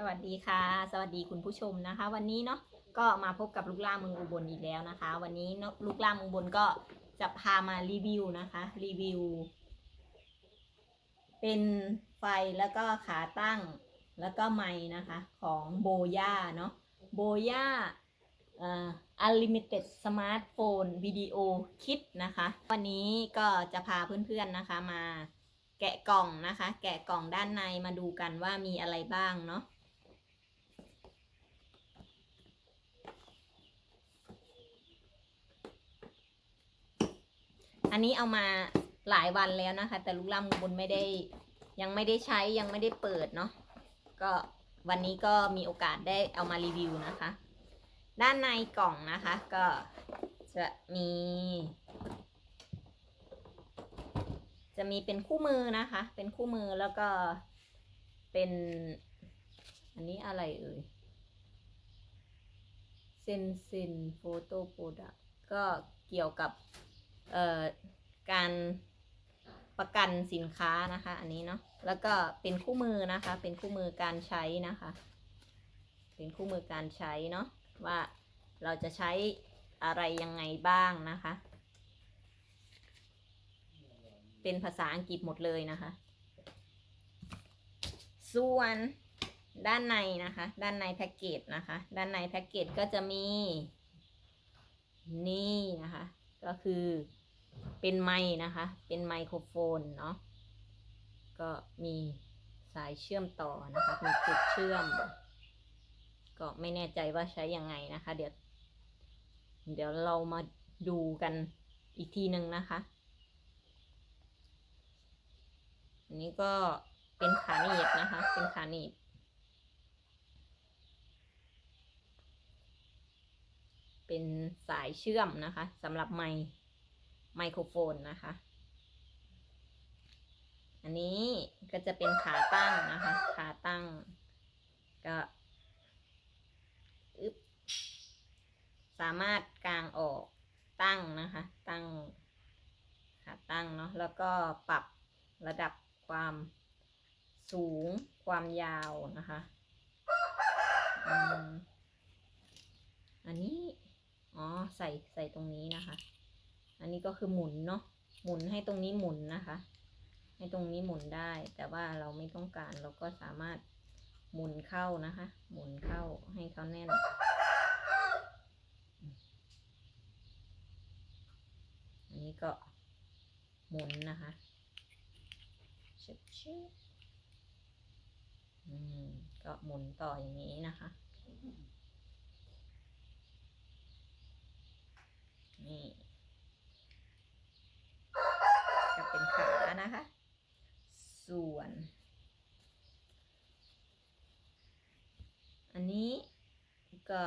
สวัสดีค่ะ สวัสดีคุณผู้ชมนะคะ วันนี้เนาะก็มาพบกับลูกล่าเมืองอุบลอีกแล้วนะคะ วันนี้ลูกล่าเมืองอุบลก็จะพามารีวิวนะคะรีวิว เป็นไฟแล้วก็ขาตั้งแล้วก็ไม้นะคะของโบย่าเนาะโบย่าอ่อ Unlimited Smartphone Video Kit นะคะ วันนี้ก็จะพาเพื่อนๆนะคะมาแกะกล่องนะคะ แกะกล่องด้านในมาดูกันว่ามีอะไรบ้างเนาะ นนี้เอามาหลายวันแล้วนะคะ แต่ลูกล่ำบนไม่ได้ยังไม่ได้ใช้ยังไม่ได้เปิดเนาะก็วันนี้ก็มีโอกาสได้เอามารีวิวนะคะ ด้านในกล่องนะคะ ก็จะมี จะมีเป็นคู่มือนะคะ เป็นคู่มือแล้วก็เป็น อันนี้อะไรเอ่ยเซนเซนโฟโต้โปรดักก็เกี่ยวกับ การประกันสินค้านะคะ อันนี้เนาะแล้วก็เป็นคู่มือนะคะ เป็นคู่มือการใช้นะคะ เป็นคู่มือการใช้เนาะว่าเราจะใช้อะไรยังไงบ้างนะคะ เป็นภาษาอังกฤษหมดเลยนะคะ ส่วนด้านในนะคะ ด้านในแพ็กเกจนะคะ ด้านในแพ็กเกจก็จะมี นี่นะคะ ก็คือเป็นไมค์นะคะ เป็นไมโครโฟนเนาะ ก็มีสายเชื่อมต่อนะคะ มีจุดเชื่อม ก็ไม่แน่ใจว่าใช้ยังไงนะคะ เดี๋ยว เดี๋ยวเรามาดูกันอีกทีหนึ่งนะคะ อันนี้ก็เป็นขาหนีบนะคะ เป็นขาหนีบ เป็นสายเชื่อมนะคะสำหรับไมค์ไมโครโฟนนะคะ อันนี้ก็จะเป็นขาตั้งนะคะ ขาตั้งก็อึบสามารถกางออกตั้งนะคะ ตั้งขาตั้งเนาะแล้วก็ปรับระดับความสูงความยาวนะคะอ,อันนี้ ใส่ใส่ตรงนี้นะคะ อันนี้ก็คือหมุนเนาะหมุนให้ตรงนี้หมุนนะคะ ให้ตรงนี้หมุนได้ แต่ว่าเราไม่ต้องการเราก็สามารถหมุนเข้านะคะ หมุนเข้าให้เขาแน่น อันนี้ก็หมุนนะคะชึบชึบอืมก็หมุนต่ออย่างนี้นะคะ นี่ก็เป็นขานะคะ ส่วน อันนี้ก็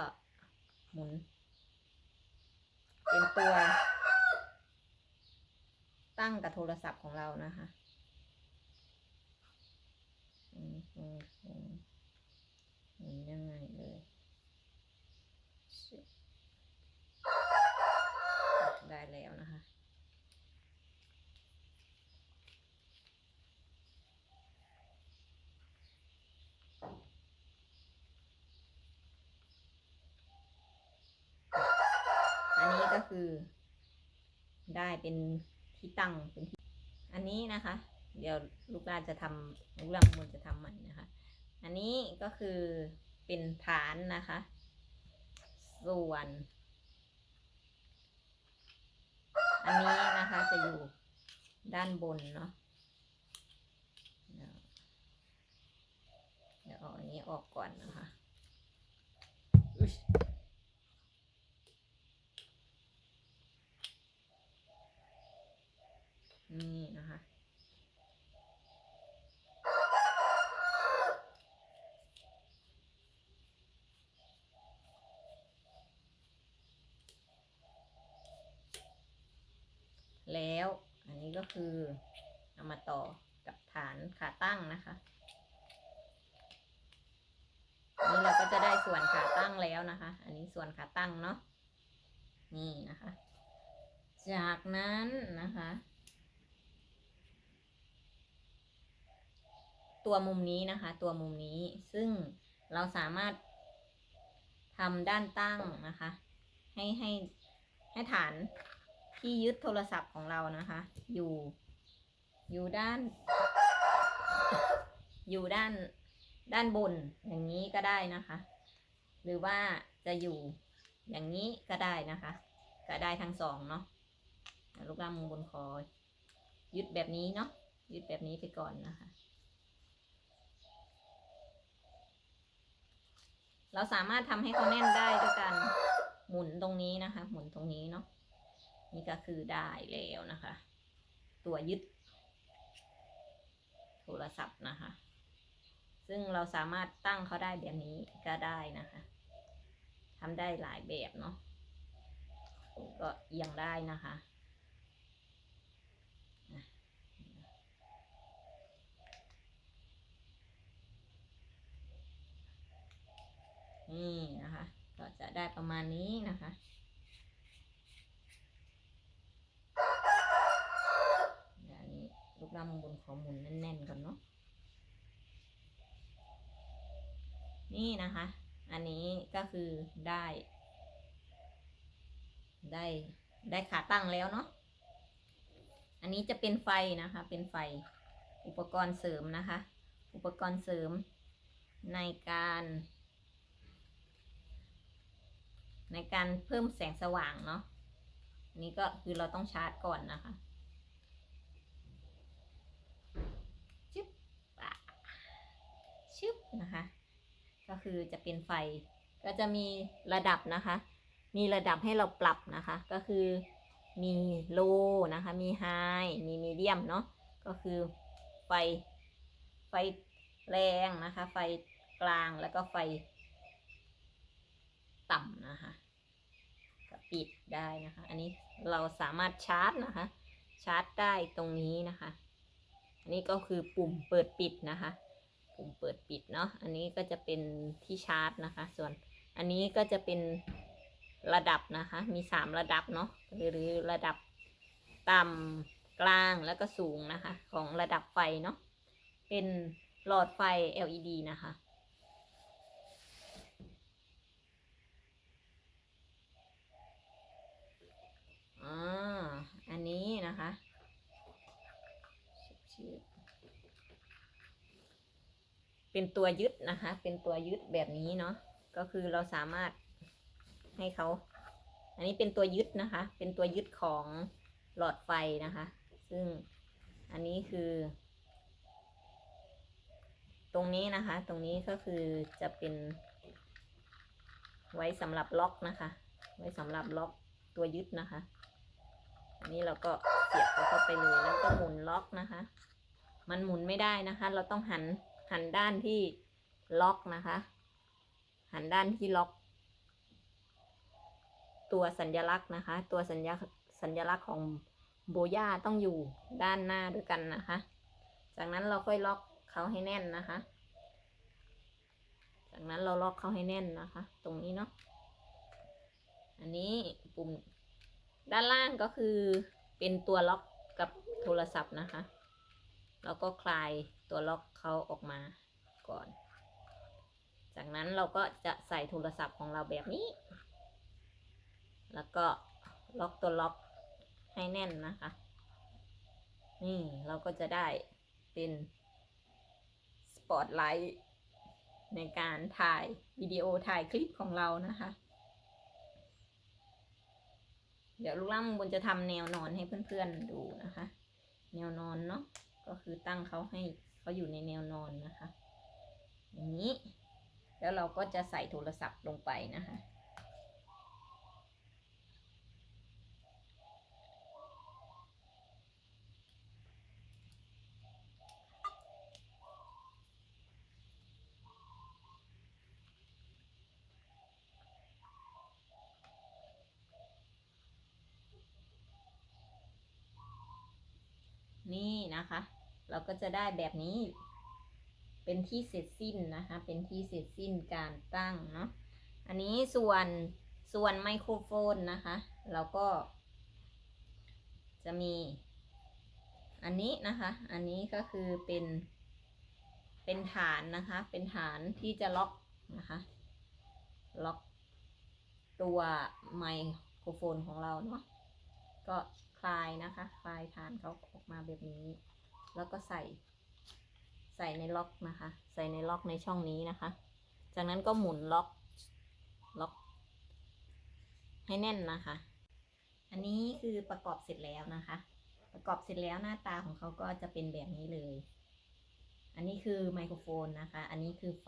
หมุน เป็นตัว ตั้งกับโทรศัพท์ของเรานะคะอืมอืมอืมหมุนยังไงเลยชึบ ได้แล้วนะคะ อันนี้ก็คือ ได้เป็นที่ตั้งเป็นที่อันนี้นะคะ เดี๋ยวลูกหลานจะทำลูกหลานมูลจะทำใหม่นะคะ อันนี้ก็คือเป็นฐานนะคะ ส่วน อันนี้นะคะจะอยู่ด้านบนเนาะเดี๋ยวเอาอันนี้ออกก่อนนะคะนี่นะคะ แล้วอั นี้ก็คือเอามาต่อกับฐานขาตั้งนะคะนนี้เราก็จะได้ส่วนขาตั้งแล้วนะคะ อันนี้ส่วนขาตั้งเนาะนี่นะคะ จากนั้นนะคะ ตัวมุมนี้นะคะ ตัวมุมนี้ซึ่งเราสามารถทำด้านตั้งนะคะ ให้ให้ให้ฐาน ที่ยึดโทรศัพท์ของเรานะคะ อยู่ อยู่ด้าน อยู่ด้านด้านบนอย่างนี้ก็ได้นะคะ หรือว่าจะอยู่อย่างนี้ก็ได้นะคะ ก็ได้ทั้งสองเนาะลูกล่างมุมบนคอยึดแบบนี้เนาะยึดแบบนี้ไปก่อนนะคะ เราสามารถทำให้เขาแน่นได้ด้วยการหมุนตรงนี้นะคะ หมุนตรงนี้เนาะ นี่ก็คือได้แล้วนะคะ ตัวยึด โทรศัพท์นะคะ ซึ่งเราสามารถตั้งเขาได้แบบนี้ก็ได้นะคะทำได้หลายแบบเนาะก็เอียงได้นะคะอะนี่นะคะ ก็จะได้ประมาณนี้นะคะ เดี๋ยวอันนี้ ลูกดำบนขอหมุนแน่นๆก่อนเนาะนี่นะคะ อันนี้ก็คือได้ ได้ได้ขาตั้งแล้วเนาะอันนี้จะเป็นไฟนะคะ เป็นไฟอุปกรณ์เสริมนะคะ อุปกรณ์เสริมในการ ในการเพิ่มแสงสว่างเนาะอันนี้ก็คือเราต้องชาร์จก่อนนะคะ ชึบปะชึบ นะคะ ก็คือจะเป็นไฟ ก็จะมีระดับนะคะ มีระดับให้เราปรับนะคะ ก็คือมีโลนะคะ มีไฮมีมีเดียมเนาะ ก็คือไฟ ไฟแรงนะคะ ไฟกลางแล้วก็ไฟต่ำนะคะก็ปิดได้นะคะ อันนี้เราสามารถชาร์จนะคะ ชาร์จได้ตรงนี้นะคะ อันนี้ก็คือปุ่มเปิดปิดนะคะ ปุ่มเปิดปิดเนาะ อันนี้ก็จะเป็นที่ชาร์จนะคะ ส่วนอันนี้ก็จะเป็นระดับนะคะ มีสามระดับเนาะ หรือหรือระดับต่ำกลางแล้วก็สูงนะคะ ของระดับไฟเนาะ เป็นหลอดไฟ LED นะคะอ่าอันนี้นะคะชื่อ เป็นตัวยึดนะคะ เป็นตัวยึดแบบนี้เนาะ ก็คือเราสามารถให้เขา อันนี้เป็นตัวยึดนะคะ เป็นตัวยึดของหลอดไฟนะคะ ซึ่งอันนี้คือ ตรงนี้นะคะ ตรงนี้ก็คือจะเป็น ไว้สำหรับล็อกนะคะ ไว้สำหรับล็อกตัวยึดนะคะ อันนี้เราก็เสียบเข้าไปเลยแล้วก็หมุนล็อกนะคะ มันหมุนไม่ได้นะคะ เราต้องหัน หันด้านที่ล็อกนะคะ หันด้านที่ล็อก ตัวสัญลักษณ์นะคะ ตัวสัญญาสัญลักษณ์ของโบย่าต้องอยู่ด้านหน้าด้วยกันนะคะ จากนั้นเราค่อยล็อกเขาให้แน่นนะคะ จากนั้นเราล็อกเขาให้แน่นนะคะ ตรงนี้เนาะ อันนี้ปุ่มด้านล่างก็คือเป็นตัวล็อกกับโทรศัพท์นะคะ แล้วก็คลาย ตัวล็อกเขาออกมาก่อน จากนั้นเราก็จะใส่โทรศัพท์ของเราแบบนี้ แล้วก็ล็อกตัวล็อกให้แน่นนะคะ นี่เราก็จะได้เป็นสปอตไลท์ในการถ่ายวิดีโอถ่ายคลิปของเรานะคะ เดี๋ยวลูกล่างบนจะทำแนวนอนให้เพื่อนๆดูนะคะ แนวนอนเนาะก็คือตั้งเขาให้ เขาอยู่ในแนวนอนนะคะ อย่างนี้ แล้วเราก็จะใส่โทรศัพท์ลงไปนะคะนี่นะคะ เราก็จะได้แบบนี้ เป็นที่เสร็จสิ้นนะคะ เป็นที่เสร็จสิ้นการตั้งเนาะ อันนี้ส่วนส่วนไมโครโฟนนะคะ เราก็ จะมี อันนี้นะคะ อันนี้ก็คือเป็นเป็นฐานนะคะ เป็นฐานที่จะล็อกนะคะ ล็อกตัวไมโครโฟนของเราเนาะ ก็คลายนะคะ คลายฐานเขาออกมาแบบนี้ แล้วก็ใส่ ใส่ในล็อกนะคะ ใส่ในล็อกในช่องนี้นะคะ จากนั้นก็หมุนล็อกล็อก ให้แน่นนะคะ อันนี้คือประกอบเสร็จแล้วนะคะ ประกอบเสร็จแล้วหน้าตาของเขาก็จะเป็นแบบนี้เลย อันนี้คือไมโครโฟนนะคะ อันนี้คือไฟ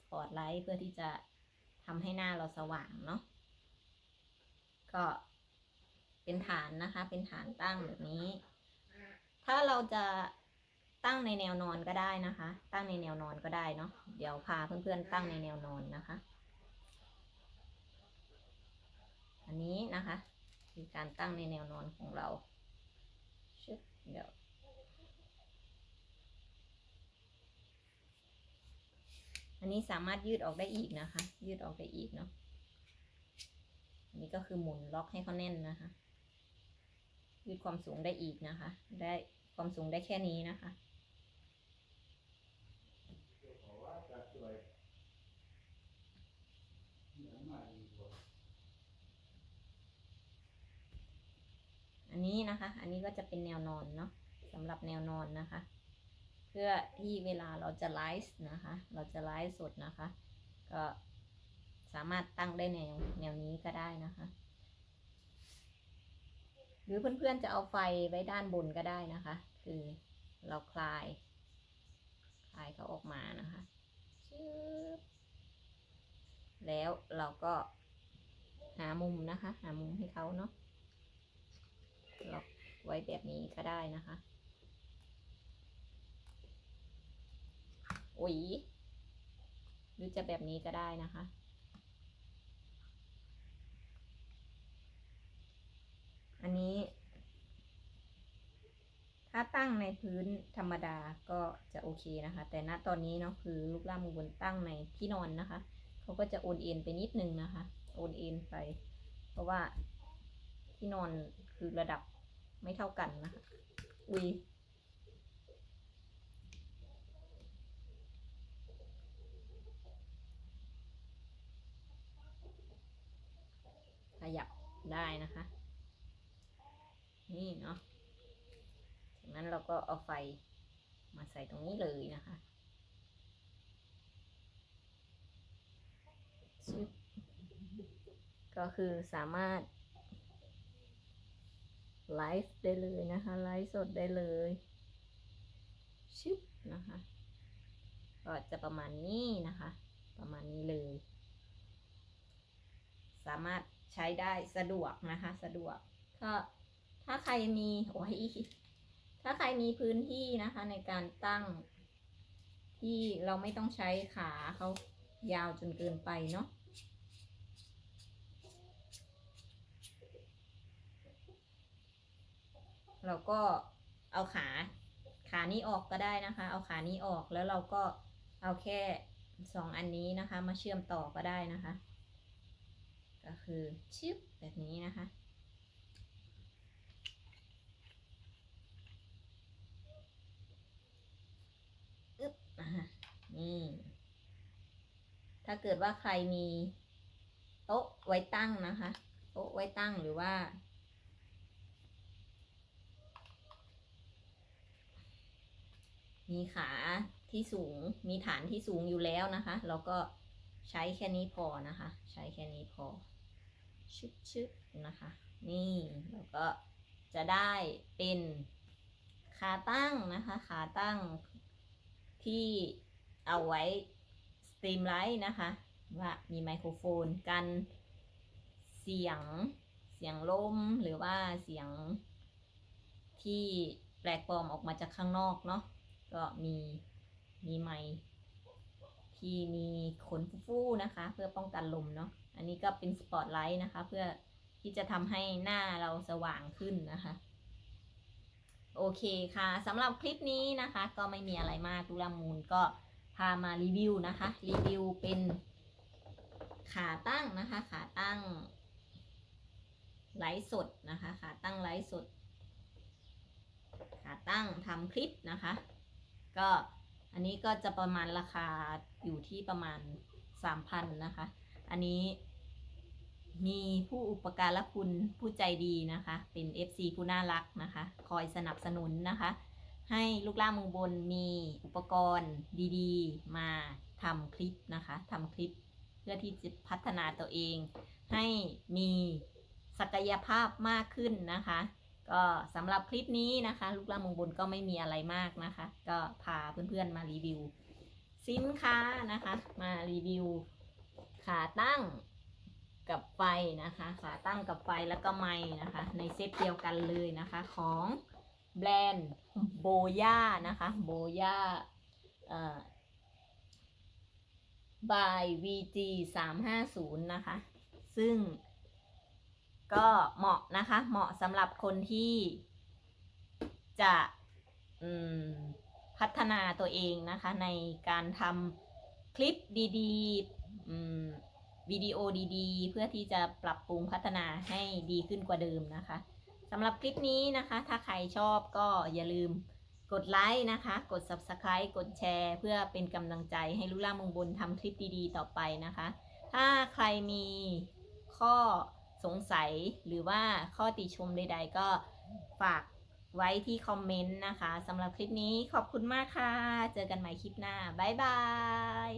สปอตไลท์เพื่อที่จะทำให้หน้าเราสว่างเนาะก็เป็นฐานนะคะ เป็นฐานตั้งแบบนี้ ถ้าเราจะตั้งในแนวนอนก็ได้นะคะ ตั้งในแนวนอนก็ได้เนาะ เดี๋ยวพาเพื่อนๆตั้งในแนวนอนนะคะ อันนี้นะคะคือการตั้งในแนวนอนของเราชึบเดี๋ยวอันนี้สามารถยืดออกได้อีกนะคะ ยืดออกได้อีกเนาะอันนี้ก็คือหมุนล็อกให้เขาแน่นนะคะ ยืดความสูงได้อีกนะคะ ได้ ความสูงได้แค่นี้นะคะ อันนี้นะคะ อันนี้ก็จะเป็นแนวนอนเนาะสำหรับแนวนอนนะคะ เพื่อที่เวลาเราจะไลฟ์นะคะ เราจะไลฟ์สดนะคะ ก็สามารถตั้งได้แนวแนวนี้ก็ได้นะคะ หรือเพื่อนๆจะเอาไฟไว้ด้านบนก็ได้นะคะ คือเราคลาย คลายเขาออกมานะคะชึบแล้วเราก็หามุมนะคะ หามุมให้เขาเนาะล็อกไว้แบบนี้ก็ได้นะคะอุ๋ยหรือจะแบบนี้ก็ได้นะคะ อันนี้ ถ้าตั้งในพื้นธรรมดาก็จะโอเคนะคะ แต่ณตอนนี้เนาะคือลูกล่างมือบนตั้งในที่นอนนะคะเขาก็จะโอนเอ็นไปนิดนึงนะคะ โอนเอ็นไป เพราะว่าที่นอนคือระดับไม่เท่ากันนะคะอุ้ยขยับได้นะคะ นี่เนาะจากนั้นเราก็เอาไฟมาใส่ตรงนี้เลยนะคะชึบก็คือสามารถไลฟ์ได้เลยนะคะ ไลฟ์สดได้เลยชึบนะคะ ก็จะประมาณนี้นะคะ ประมาณนี้เลย สามารถใช้ได้สะดวกนะคะ สะดวกก็ ถ้าใครมีโอ้ยถ้าใครมีพื้นที่นะคะ ในการตั้ง ที่เราไม่ต้องใช้ขาเขายาวจนเกินไปเนาะเราก็เอาขาขานี้ออกก็ได้นะคะ เอาขานี้ออกแล้วเราก็เอาแค่สองอันนี้นะคะ มาเชื่อมต่อก็ได้นะคะ ก็คือชิปแบบนี้นะคะ อึ๊บอะนี่ถ้าเกิดว่าใครมีโต๊ะไว้ตั้งนะคะโต๊ะไว้ตั้งหรือว่า มีขาที่สูงมีฐานที่สูงอยู่แล้วนะคะ เราก็ใช้แค่นี้พอนะคะ ใช้แค่นี้พอชึบชึบนะคะ นี่เราก็จะได้เป็นขาตั้งนะคะ ขาตั้ง ที่เอาไว้สตรีมไลท์นะคะ ว่ามีไมโครโฟนกันเสียงเสียงลมหรือว่าเสียงที่แปลกปลอมออกมาจากข้างนอกเนาะก็มีมีไมที่มีขนฟูๆนะคะ เพื่อป้องกันลมเนาะอันนี้ก็เป็นสปอตไลท์นะคะ เพื่อที่จะทำให้หน้าเราสว่างขึ้นนะคะ โอเคค่ะสำหรับคลิปนี้นะคะ ก็ไม่มีอะไรมากดูลามูลก็พามารีวิวนะคะ รีวิวเป็นขาตั้งนะคะ ขาตั้งไลฟ์สดนะคะ ขาตั้งไลฟ์สด ขาตั้งทำคลิปนะคะ ก็อันนี้ก็จะประมาณราคาอยู่ที่ประมาณ 3,000นะคะ อันนี้ มีผู้อุปการะคุณผู้ใจดีนะคะ เป็น FC ผู้น่ารักนะคะ คอยสนับสนุนนะคะ ให้ลูกล่างมืองบนมีอุปกรณ์ดีๆ มาทำคลิปนะคะทำคลิปเพื่อที่จะพัฒนาตัวเอง ให้มีศักยภาพมากขึ้นนะคะ ก็สำหรับคลิปนี้นะคะ ลูกล่างมืองบนก็ไม่มีอะไรมากนะคะ ก็พาเพื่อนๆมารีวิว สินค้านะคะ มารีวิวขาตั้ง กับไฟนะคะขาตั้งกับไฟแล้วก็ไม้นะคะ ในเซตเดียวกันเลยนะคะของแบรนด์โบย่านะคะโบย่าเอ่อ by VG 350นะคะ ซึ่งก็เหมาะนะคะ เหมาะสำหรับคนที่จะพัฒนาตัวเองนะคะ ในการทำคลิปดีๆ วิดีโอดีๆ เพื่อที่จะปรับปรุงพัฒนาให้ดีขึ้นกว่าเดิมนะคะสำหรับคลิปนี้นะคะ ถ้าใครชอบก็อย่าลืมกดไลค์นะคะ กด Subscribe กดแชร์ เพื่อเป็นกำลังใจให้ลุล่ามงบนทำคลิปดีๆ ต่อไปนะคะ ถ้าใครมีข้อสงสัยหรือว่าข้อติชมใด ๆ ก็ฝากไว้ที่คอมเมนต์นะคะสำหรับคลิปนี้ขอบคุณมากค่ะ เจอกันใหม่คลิปหน้า บ๊ายบาย